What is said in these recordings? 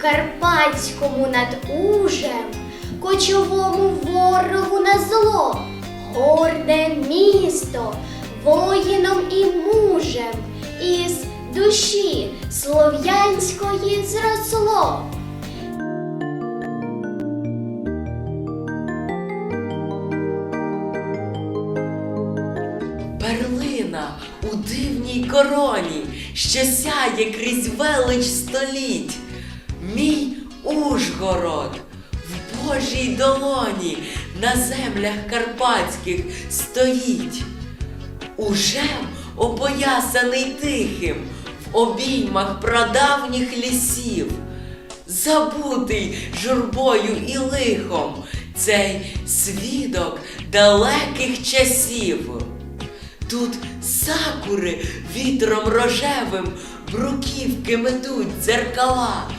козацькому над ужем, кочовому ворогу на зло, горде місто, воїном і мужем, із душі слов'янської зросло. Перлина у дивній короні, що сяє крізь велич століть. Мій Ужгород в Божій долоні на землях карпатських стоїть. Ужем опоясаний тихим в обіймах прадавніх лісів, забутий журбою і лихом цей свідок далеких часів. Тут сакури вітром рожевим бруківки метуть дзеркала,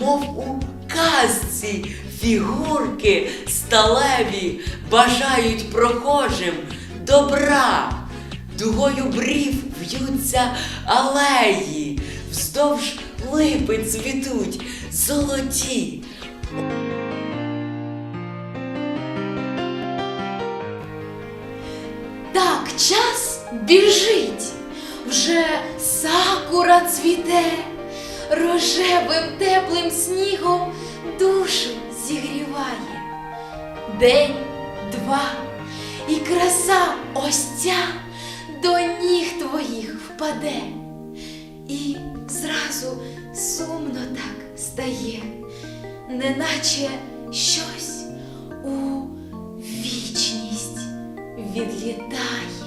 мов у казці фігурки сталеві бажають прохожим добра. Дугою брів в'ються алеї, вздовж липи цвітуть золоті. Так час біжить, вже сакура цвіте, рожевим теплим снігом душу зігріває. День, два, і краса ось ця до ніг твоїх впаде. І зразу сумно так стає, неначе щось у вічність відлітає.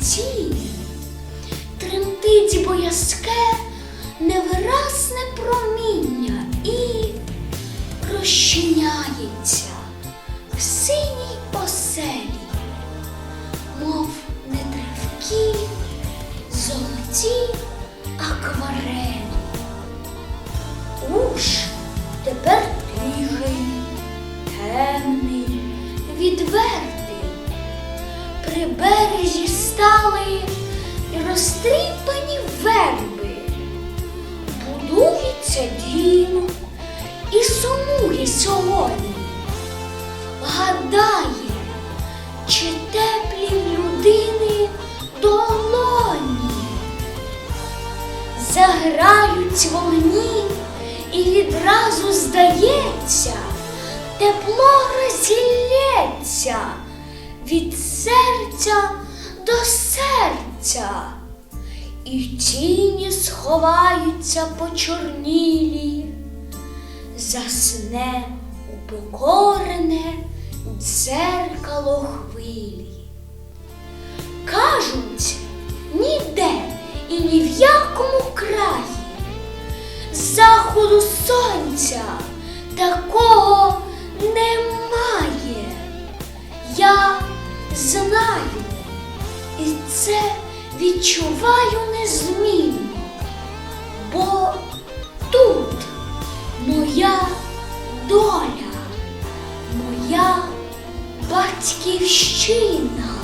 Ламаючи тремтить боязке невиразне проміння і розчиняється в синій оселі, мов нетривкі, золоті акварелі. Уж тепер березі стали і розтріпані верби. Будується дім і сумує сьогодні. Гадає, чи теплі людини долоні. Заграють вогні, і відразу здається, тепло розілється від серця до серця, і в тіні сховаються почорнілі, засне упокорене дзеркало хвилі. Кажуть, ніде і ні в якому краї заходу сонця це відчуваю незмінно, бо тут моя доля, моя батьківщина.